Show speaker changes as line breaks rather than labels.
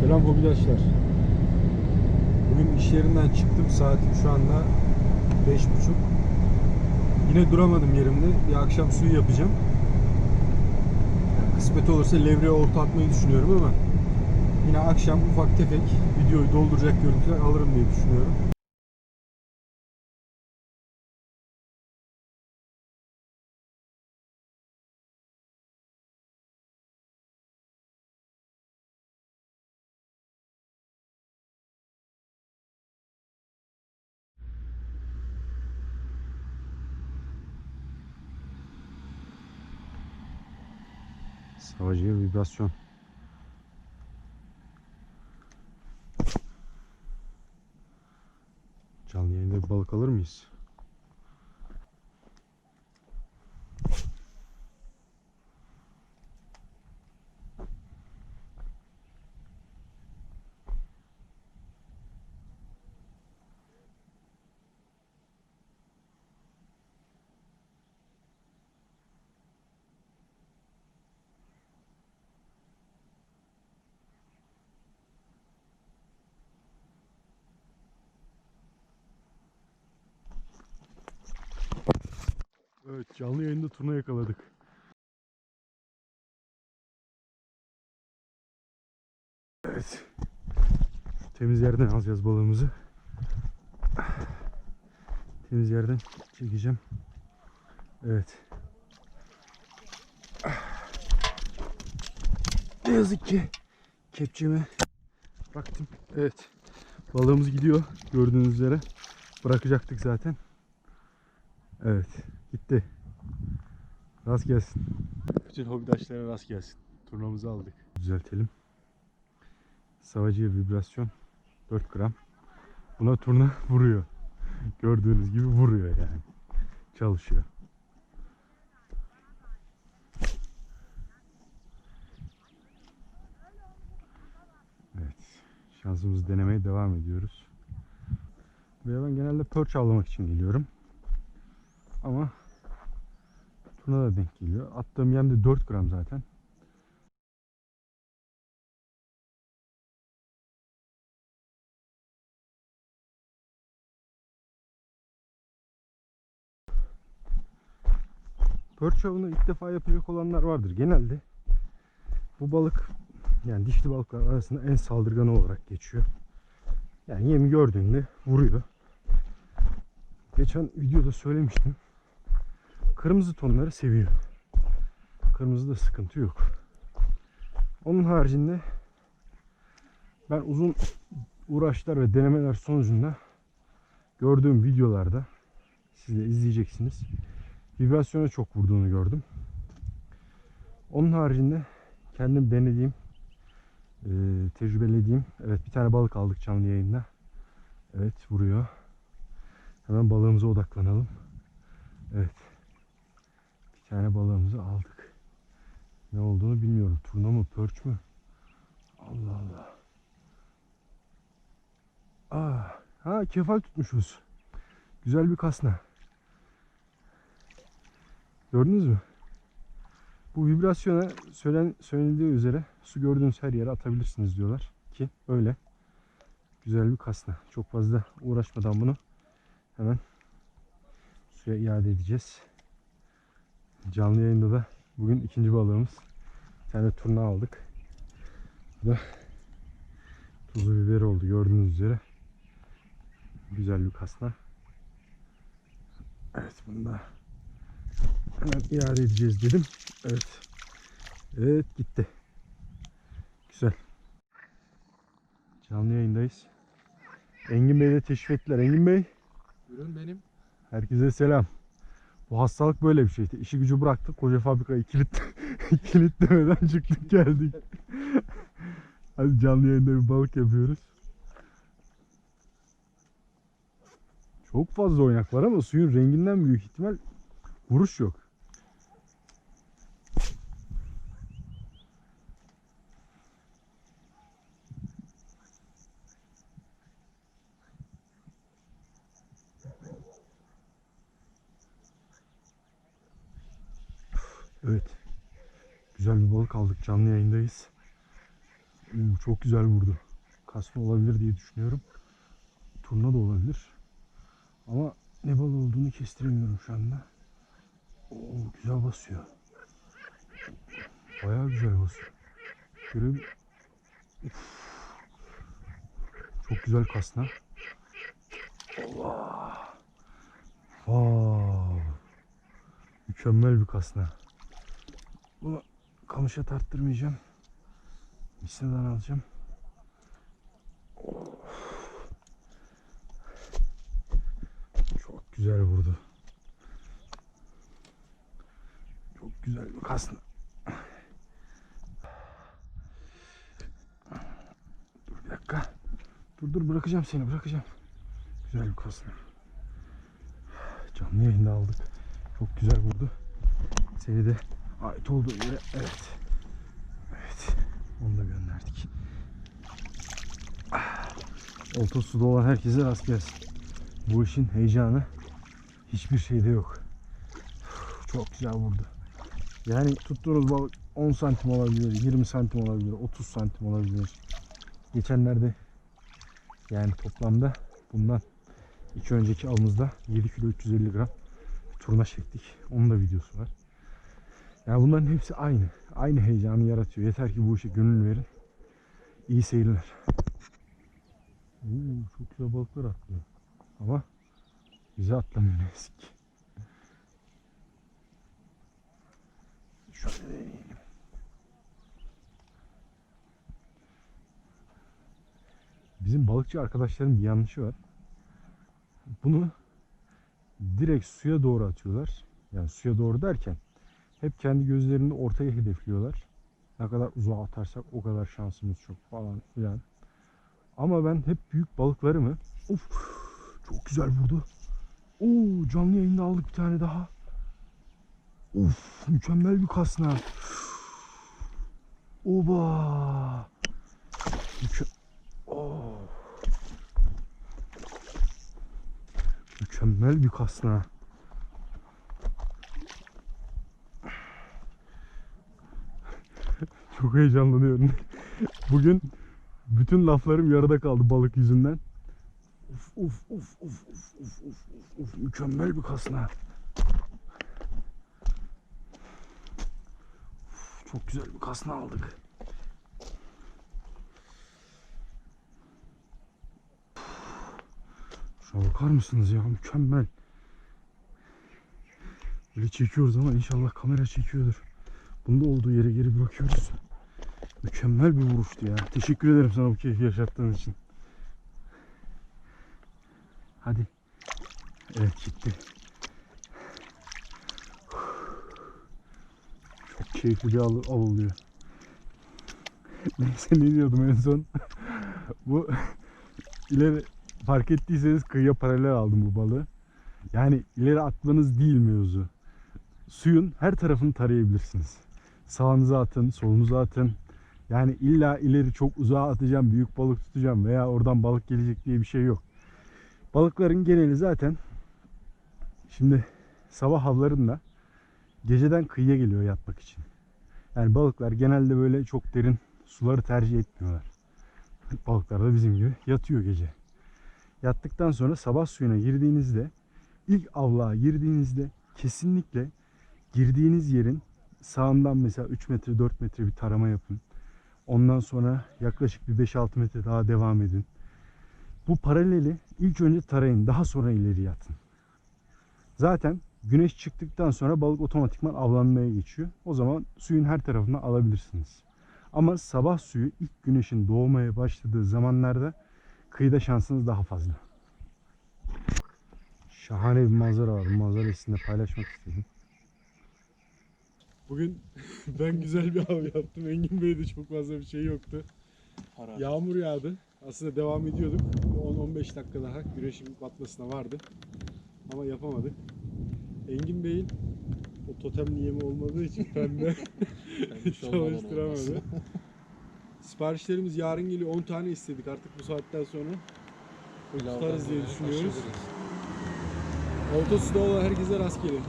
Selam hobidaşlar. Bugün iş yerinden çıktım. Saatim şu anda 5.30. Yine duramadım yerimde. Bir akşam suyu yapacağım. Kısmet olursa levreye olta atmayı düşünüyorum ama yine akşam ufak tefek videoyu dolduracak görüntüler alırım diye düşünüyorum. Savacıya vibrasyon. Canlı yayında bir balık alır mıyız? Canlı yayında turna yakaladık. Evet. Temiz yerden alacağız balığımızı. Temiz yerden çekeceğim. Evet. Ne yazık ki kepçemi bıraktım. Evet. Balığımız gidiyor gördüğünüz üzere. Bırakacaktık zaten. Evet. Gitti. Rast gelsin. Bütün hobidaşlara rast gelsin. Turnamızı aldık. Düzeltelim. Savacıya vibrasyon 4 gram. Buna turna vuruyor. Gördüğünüz gibi vuruyor yani. Çalışıyor. Evet. Şansımızı denemeye devam ediyoruz. Ve ben genelde perch avlamak için geliyorum. Ama turna da denk geliyor. Attığım yem de 4 gram zaten. Perch avını ilk defa yapacak olanlar vardır. Genelde bu balık yani dişli balıklar arasında en saldırganı olarak geçiyor. Yani yemi gördüğünde vuruyor. Geçen videoda söylemiştim. Kırmızı tonları seviyor. Kırmızıda sıkıntı yok. Onun haricinde ben uzun uğraşlar ve denemeler sonucunda gördüğüm videolarda siz de izleyeceksiniz. Vibrasyona çok vurduğunu gördüm. Onun haricinde kendim denediğim, e, tecrübelediğim, evet bir tane balık aldık canlı yayında. Evet vuruyor. Hemen balığımıza odaklanalım. Evet. Bir tane balığımızı aldık. Ne olduğunu bilmiyorum. Turna mı, pörç mü? Allah Allah. Aa, ha kefal tutmuşuz. Güzel bir kasna. Gördünüz mü? Bu vibrasyona söylen, söylendiği üzere su gördüğünüz her yere atabilirsiniz diyorlar ki öyle. Güzel bir kasna. Çok fazla uğraşmadan bunu hemen suya iade edeceğiz. Canlı yayında da bugün ikinci balığımız. Bir tane turna aldık. Bu da tuzu biber oldu gördüğünüz üzere. Güzel bir kasna. Evet bunu da hemen iade edeceğiz dedim. Evet. Evet gitti. Güzel. Canlı yayındayız. Engin Bey de teşrif ettiler. Engin Bey.
Ürün benim.
Herkese selam. Bu hastalık böyle bir şey. İşte işi gücü bıraktık. Koca fabrikayı kilit kilitlemeden çıktık geldik. Hadi canlı yayında bir balık yapıyoruz. Çok fazla oynak var ama suyun renginden büyük ihtimal vuruş yok. Evet. Güzel bir balık aldık. Canlı yayındayız. Oo, çok güzel vurdu. Kasma olabilir diye düşünüyorum. Turna da olabilir. Ama ne balığı olduğunu kestiremiyorum şu anda. Oo, güzel basıyor. Bayağı güzel basıyor. Şöyle Uf. Çok güzel kasna. Allah. Wow. Mükemmel bir kasna. Bunu kamışa tarttırmayacağım. Misinadan alacağım. Çok güzel vurdu. Çok güzel bir kasna. Dur bir dakika. Dur dur bırakacağım seni bırakacağım. Güzel bir kasna. Canlı yayında aldık. Çok güzel vurdu. Seni de ait olduğu yere evet. Evet. Onu da gönderdik. Ah. Olta suda olan herkese rast gelsin. Bu işin heyecanı hiçbir şeyde yok. Çok güzel vurdu. Yani tuttuğunuz balık 10 santim olabilir, 20 santim olabilir, 30 santim olabilir. Geçenlerde yani toplamda bundan iki önceki avımızda 7 kilo 350 gram turna çektik. Onun da videosu var. Yani bunların hepsi aynı. Aynı heyecanı yaratıyor. Yeter ki bu işe gönül verin. İyi seyirler. Oo, çok güzel balıklar atlıyor. Ama bize atlamıyor ne yazık ki. Şöyle deneyelim. Bizim balıkçı arkadaşların bir yanlışı var. Bunu direkt suya doğru atıyorlar. Yani suya doğru derken hep kendi gözlerini ortaya hedefliyorlar. Ne kadar uzağa atarsak o kadar şansımız çok falan filan. Ama ben hep büyük balıkları mı? Of çok güzel vurdu. Oo canlı yayında aldık bir tane daha. Of mükemmel bir kasna. Oba. Müke oh. Mükemmel bir kasna. Çok heyecanlanıyorum. Bugün bütün laflarım yarıda kaldı balık yüzünden. Uf uf uf uf uf uf uf uf uf. mükemmel bir kasna. Uf, çok güzel bir kasna aldık. Şuna bakar mısınız ya mükemmel. Böyle çekiyoruz ama inşallah kamera çekiyordur. Bunu da olduğu yere geri bırakıyoruz. Mükemmel bir vuruştu ya. Teşekkür ederim sana bu keyfi yaşattığın için. Hadi. Evet gitti. Çok keyifli bir av, oluyor. Neyse ne diyordum en son. bu ileri fark ettiyseniz kıyıya paralel aldım bu balığı. Yani ileri atmanız değil mevzu. Suyun her tarafını tarayabilirsiniz. Sağınıza atın, solunuza atın. Yani illa ileri çok uzağa atacağım, büyük balık tutacağım veya oradan balık gelecek diye bir şey yok. Balıkların geneli zaten şimdi sabah havlarında geceden kıyıya geliyor yatmak için. Yani balıklar genelde böyle çok derin suları tercih etmiyorlar. Balıklar da bizim gibi yatıyor gece. Yattıktan sonra sabah suyuna girdiğinizde ilk avlığa girdiğinizde kesinlikle girdiğiniz yerin sağından mesela 3 metre 4 metre bir tarama yapın. Ondan sonra yaklaşık bir 5-6 metre daha devam edin. Bu paraleli ilk önce tarayın. Daha sonra ileri yatın. Zaten güneş çıktıktan sonra balık otomatikman avlanmaya geçiyor. O zaman suyun her tarafına alabilirsiniz. Ama sabah suyu ilk güneşin doğmaya başladığı zamanlarda kıyıda şansınız daha fazla. Şahane bir manzara var. Bu manzarayı paylaşmak istedim.
Bugün ben güzel bir av yaptım. Engin Bey'de çok fazla bir şey yoktu. Yağmur yağdı. Aslında devam ediyorduk. 10-15 dakika daha güneşin batmasına vardı. Ama yapamadık. Engin Bey'in o totemli yemi olmadığı için pembe çalıştıramadı. Siparişlerimiz yarın geliyor. 10 tane istedik artık bu saatten sonra. Tutarız diye düşünüyoruz. Orta suda olan herkese rast gelin.